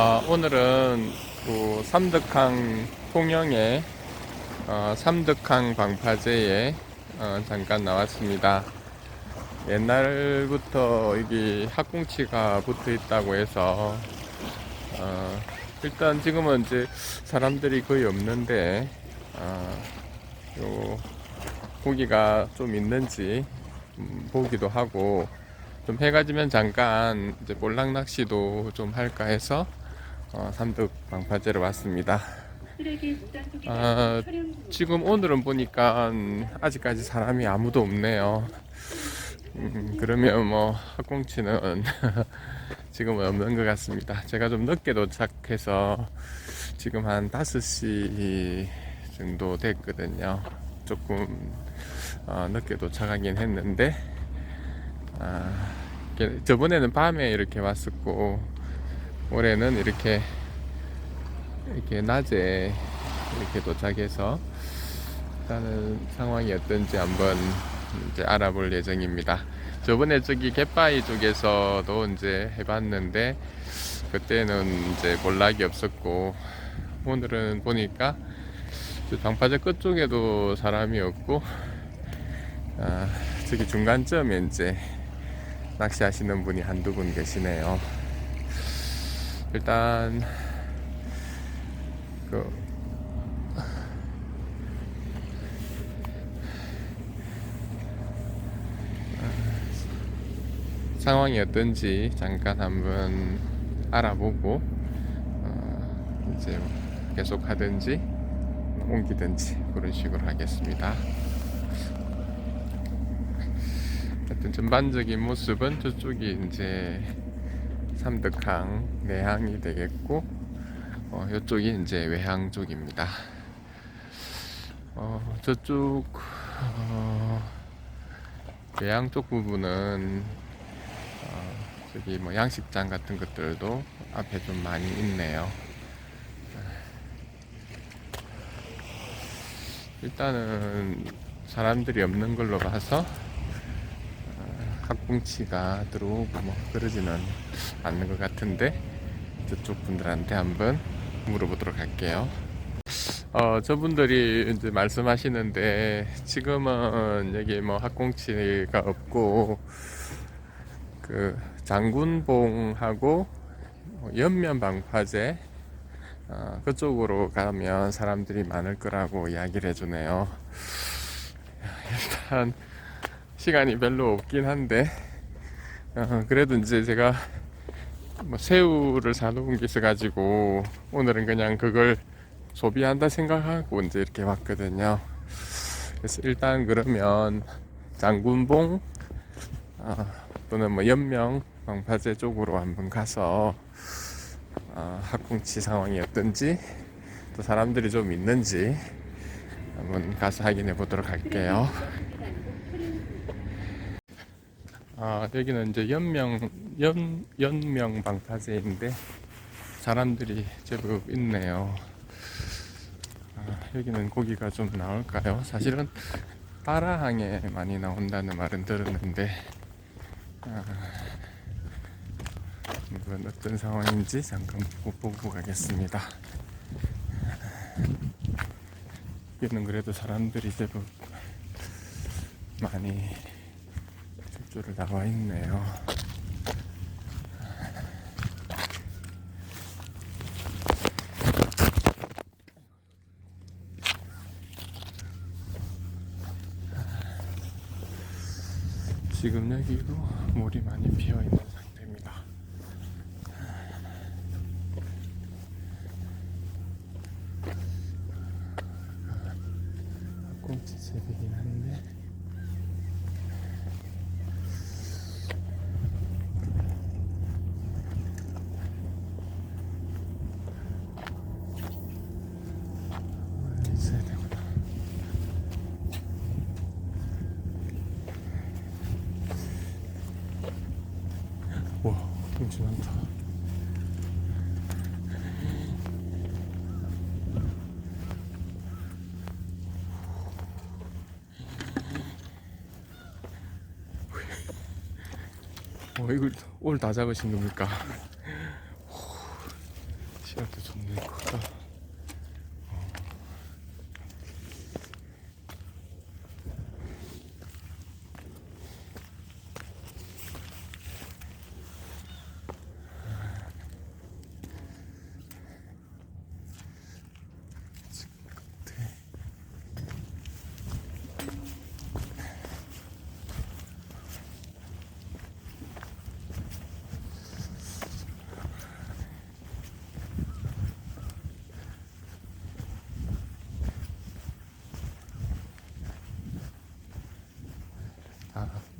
아, 오늘은 그 삼덕항 통영의 어, 삼덕항 방파제에 어, 잠깐 나왔습니다. 옛날부터 여기 학꽁치가 붙어 있다고 해서 어, 일단 지금은 이제 사람들이 거의 없는데 어, 요 고기가 좀 있는지 음, 보기도 하고 좀 해가 지면 잠깐 이제 볼락 낚시도 좀 할까 해서 어, 삼덕 방파제로 왔습니다. 아, 지금 오늘은 보니까 아직까지 사람이 아무도 없네요. 음, 그러면 뭐 학꽁치는 지금은 없는 것 같습니다. 제가 좀 늦게 도착해서 지금 한 5시 정도 됐거든요. 조금 어, 늦게 도착하긴 했는데 아, 저번에는 밤에 이렇게 왔었고 올해는 이렇게 이렇게 낮에 이렇게 도착해서 일단은 상황이 어떤지 한번 이제 알아볼 예정입니다. 저번에 저기 갯바위 쪽에서도 이제 해봤는데 그때는 이제 몰락이 없었고 오늘은 보니까 저 방파제 끝쪽에도 사람이 없고 아, 저기 중간점에 이제 낚시하시는 분이 한두 분 계시네요. 일단 그 상황이 어떤지 잠깐 한번 알아보고 어, 이제 계속 하든지 옮기든지 그런 식으로 하겠습니다. 하여튼 전반적인 모습은 저쪽이 이제 삼덕항 내항이 되겠고 어, 이쪽이 이제 외항 쪽입니다. 어, 저쪽 어, 외항 쪽 부분은 어, 저기 뭐 양식장 같은 것들도 앞에 좀 많이 있네요. 일단은 사람들이 없는 걸로 봐서 어, 학꽁치가 들어오고 뭐 그러지는 않는 것 같은데 저쪽 분들한테 한번 물어보도록 할게요. 어, 저분들이 이제 말씀하시는데 지금은 여기 뭐 학꽁치가 없고 그 장군봉하고 연면 방파제 어, 그쪽으로 가면 사람들이 많을 거라고 이야기를 해주네요. 일단 시간이 별로 없긴 한데 어, 그래도 이제 제가 뭐 새우를 사놓은 게 있어가지고 오늘은 그냥 그걸 소비한다 생각하고 이제 이렇게 왔거든요. 그래서 일단 그러면 장군봉 어, 또는 뭐 연명 방파제 쪽으로 한번 가서 어, 학꽁치 상황이 어떤지 또 사람들이 좀 있는지 한번 가서 확인해 보도록 할게요. 아, 여기는 이제 연명 연 연명 방파제인데 사람들이 제법 있네요. 아, 여기는 고기가 좀 나올까요? 사실은 따라항에 많이 나온다는 말은 들었는데 아, 이건 어떤 상황인지 잠깐 보고, 보고 가겠습니다. 여기는 그래도 사람들이 제법 많이 출조를 나와 있네요. 지금 여기도 물이 많이 비어 있는 상태입니다. 꽁치 재배긴 한데 물이 있어야 되구나. 와, 꽁치 많다. 어, 이걸 오늘 다 잡으신 겁니까? 시야도 좋네 커다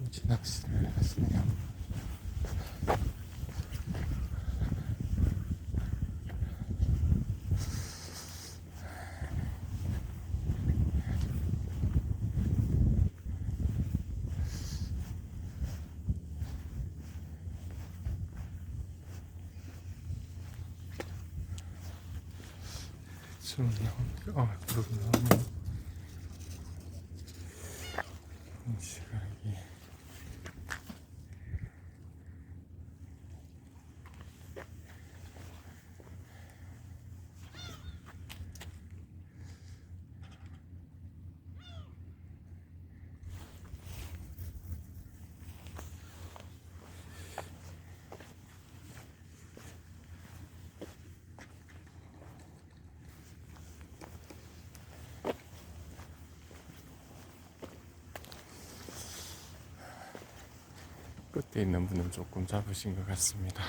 아, 우지 낚시를 하시네요. 좀 나오니까, 어, 그러고 나오네. 이 시각이. 끝에 있는 분은 조금 잡으신 것 같습니다.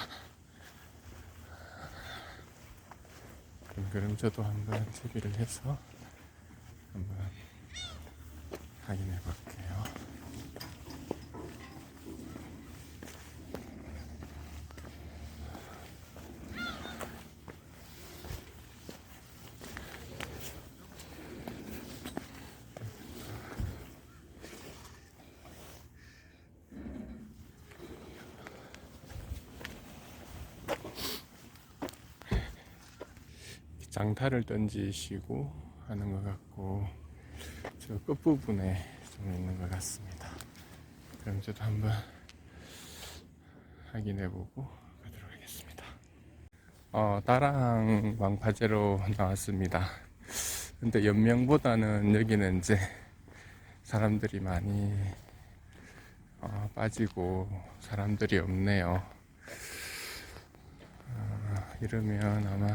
그럼, 저도 한번 채비를 해서 한번 확인해 볼게요. 장타를 던지시고 하는 것 같고 저 끝부분에 좀 있는 것 같습니다. 그럼 저도 한번 확인해 보고 가도록 하겠습니다. 어, 다랑 왕파제로 나왔습니다. 근데 연명보다는 여기는 이제 사람들이 많이 어, 빠지고 사람들이 없네요. 어, 이러면 아마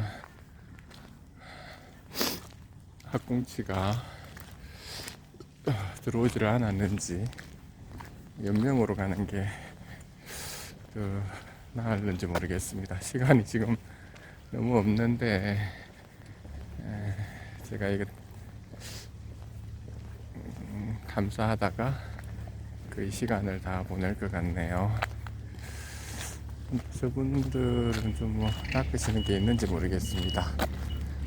학꽁치가 어, 들어오지를 않았는지 연명으로 가는 게더 나을는지 모르겠습니다. 시간이 지금 너무 없는데 에, 제가 이거 음, 감사하다가 그 시간을 다 보낼 것 같네요. 저분들은 좀 뭐 낚으시는 게 있는지 모르겠습니다.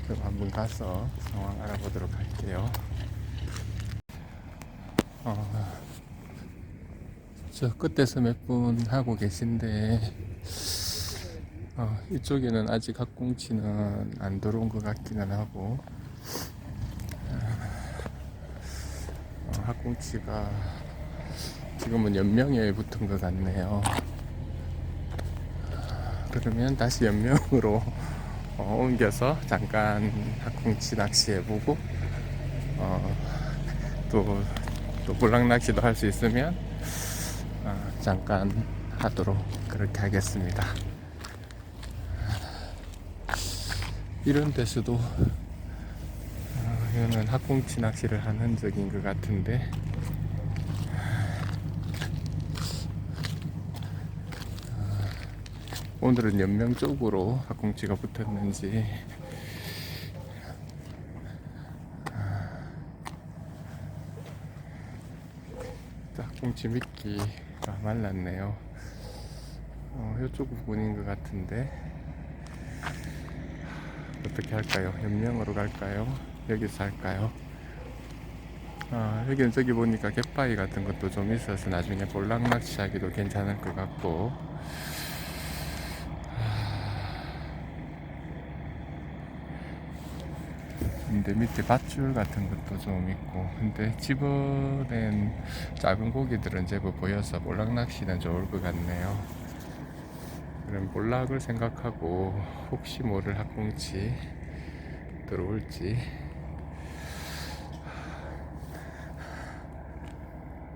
그럼 한번 가서 상황 알아보도록 할게요. 어, 저 끝에서 몇 분 하고 계신데 어, 이쪽에는 아직 학꽁치는 안 들어온 것 같기는 하고 어, 학꽁치가 지금은 연명에 붙은 것 같네요. 그러면 다시 연명으로 어, 옮겨서 잠깐 학꽁치 낚시해보고 어, 또, 또 볼락 낚시도 할 수 있으면 어, 잠깐 하도록 그렇게 하겠습니다. 이런 데서도 어, 이거는 학꽁치 낚시를 한 흔적인 것 같은데 오늘은 연명 쪽으로 학꽁치가 붙었는지 학꽁치 미끼가 말랐네요. 어, 이쪽 부분인 것 같은데 어떻게 할까요? 연명으로 갈까요? 여기서 할까요? 아, 여기는 저기 보니까 갯바위 같은 것도 좀 있어서 나중에 볼락 낚시하기도 괜찮을 것 같고 근데 밑에 밧줄 같은 것도 좀 있고 근데 집어낸 작은 고기들은 제법 보여서 볼락 낚시는 좋을 것 같네요 그런 볼락을 생각하고 혹시 모를 학꽁치 들어올지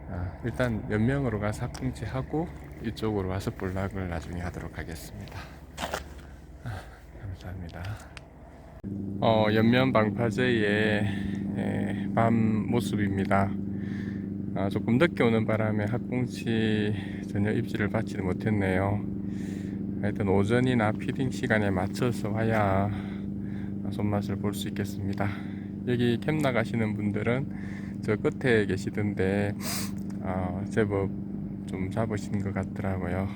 아, 일단 연명으로 가서 학꽁치 하고 이쪽으로 와서 볼락을 나중에 하도록 하겠습니다. 아, 감사합니다. 어, 연면 방파제의 예, 밤 모습입니다. 아, 조금 늦게 오는 바람에 학꽁치 전혀 입질을 받지는 못했네요. 하여튼 오전이나 피딩 시간에 맞춰서 와야 손맛을 볼 수 있겠습니다. 여기 캠 나가시는 분들은 저 끝에 계시던데 어, 제법 좀 잡으신 것 같더라고요.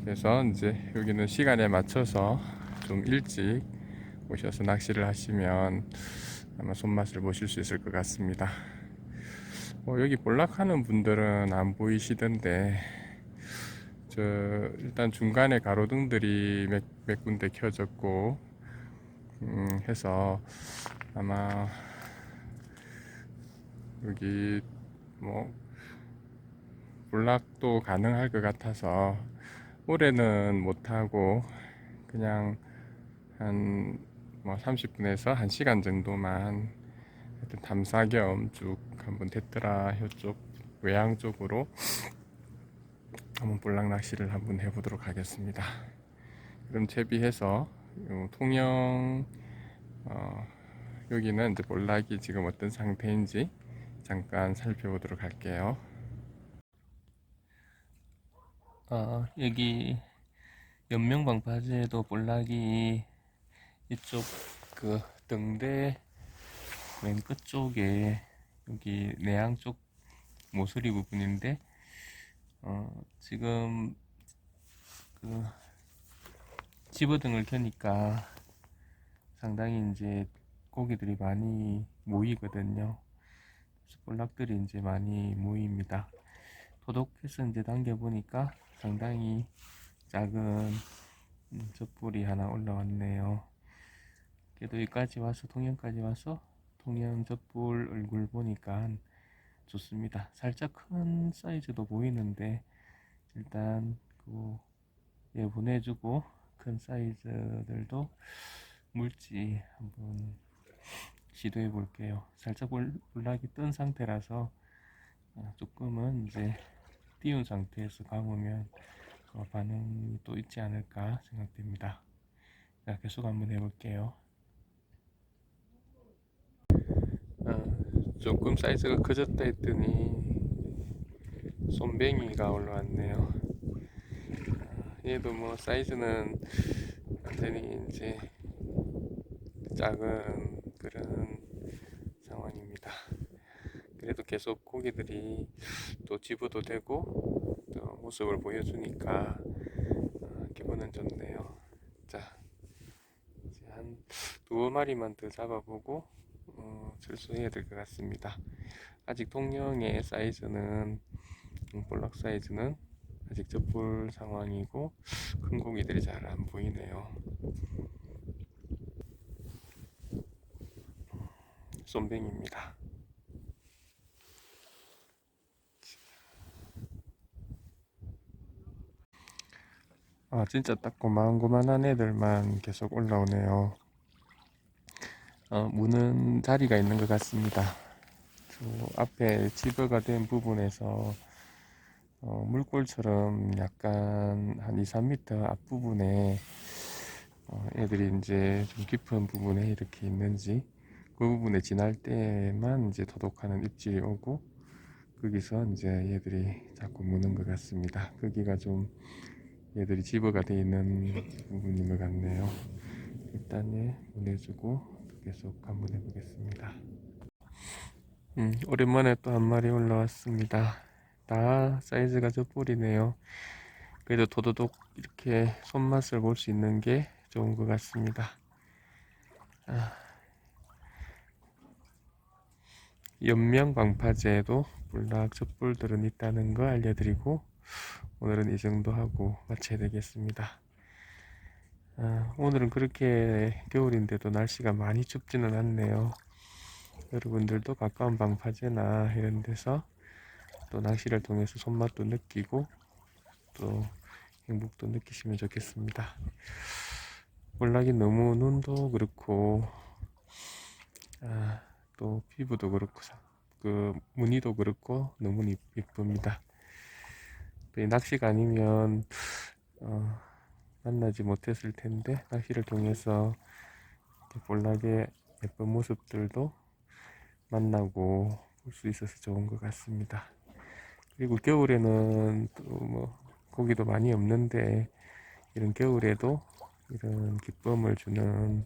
그래서 이제 여기는 시간에 맞춰서 좀 일찍 오셔서 낚시를 하시면 아마 손맛을 보실 수 있을 것 같습니다. 어, 여기 볼락하는 분들은 안 보이시던데 저 일단 중간에 가로등들이 몇, 몇 군데 켜졌고 음, 해서 아마 여기 뭐 볼락도 가능할 것 같아서 올해는 못하고 그냥 한 뭐 30분에서 1시간 정도만 하여튼 탐사 겸 쭉 한번 됐더라 이쪽 외양 쪽으로 한번 볼락 낚시를 한번 해보도록 하겠습니다. 그럼 채비해서 요 통영 어, 여기는 이제 볼락이 지금 어떤 상태인지 잠깐 살펴보도록 할게요. 어, 여기 연명방파제도 볼락이 이쪽 그 등대 맨 끝쪽에 여기 내양 쪽 모서리 부분인데 어, 지금 그 집어등을 켜니까 상당히 이제 고기들이 많이 모이거든요. 볼락들이 이제 많이 모입니다. 도덕해서 이제 당겨보니까 상당히 작은 음, 젖불이 하나 올라왔네요. 그래도 여기까지 와서 통영까지 와서 통영 젖불 얼굴 보니까 좋습니다. 살짝 큰 사이즈도 보이는데 일단 그 예, 보내주고 큰 사이즈들도 물지 한번 시도해 볼게요. 살짝 볼- 볼락이 뜬 상태라서 아, 조금은 이제 띄운 상태에서 감으면 어, 반응이 또 있지 않을까 생각됩니다. 자, 계속 한번 해볼게요. 어, 조금 사이즈가 커졌다 했더니 손뱅이가 올라왔네요. 어, 얘도 뭐 사이즈는 완전히 이제 작은 그런 상황입니다. 그래도 계속 고기들이 또 집어도 되고 또 모습을 보여주니까 어, 기분은 좋네요. 자, 이제 한 두어 마리만 더 잡아보고 어, 철수해야 될 것 같습니다. 아직 통영의 사이즈는 음, 볼락 사이즈는 아직 젖볼 상황이고 큰 고기들이 잘 안 보이네요. 쏨뱅입니다. 아 진짜 딱 고만고만한 애들만 계속 올라오네요. 어, 무는 자리가 있는 것 같습니다. 저 앞에 집어가 된 부분에서 어, 물골처럼 약간 한 2, 3m 앞부분에 어, 애들이 이제 좀 깊은 부분에 이렇게 있는지 그 부분에 지날 때만 이제 도독하는 입질이 오고 거기서 이제 얘들이 자꾸 무는 것 같습니다. 거기가 좀 얘들이 집어가 돼 있는 부분인 것 같네요. 일단 예, 보내주고 계속 한번 해보겠습니다. 음, 오랜만에 또 한 마리 올라왔습니다. 다 사이즈가 젖볼이네요. 그래도 도도독 이렇게 손맛을 볼 수 있는 게 좋은 것 같습니다. 아, 연명 방파제에도 볼락 젖볼들은 있다는 거 알려드리고 오늘은 이 정도 하고 마쳐야 되겠습니다. 아, 오늘은 그렇게 겨울인데도 날씨가 많이 춥지는 않네요. 여러분들도 가까운 방파제나 이런 데서 또 낚시를 통해서 손맛도 느끼고 또 행복도 느끼시면 좋겠습니다. 볼락이 너무 눈도 그렇고 아, 또 피부도 그렇고 사- 그 무늬도 그렇고 너무 이- 이쁩니다. 낚시가 아니면 어, 만나지 못했을 텐데 낚시를 통해서 볼락의 예쁜 모습들도 만나고 볼 수 있어서 좋은 것 같습니다. 그리고 겨울에는 또 뭐 고기도 많이 없는데 이런 겨울에도 이런 기쁨을 주는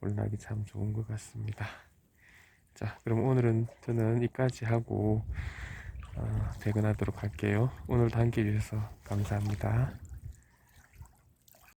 볼락이 참 좋은 것 같습니다. 자, 그럼 오늘은 저는 이까지 하고 어, 퇴근하도록 할게요. 오늘도 함께 해주셔서 감사합니다.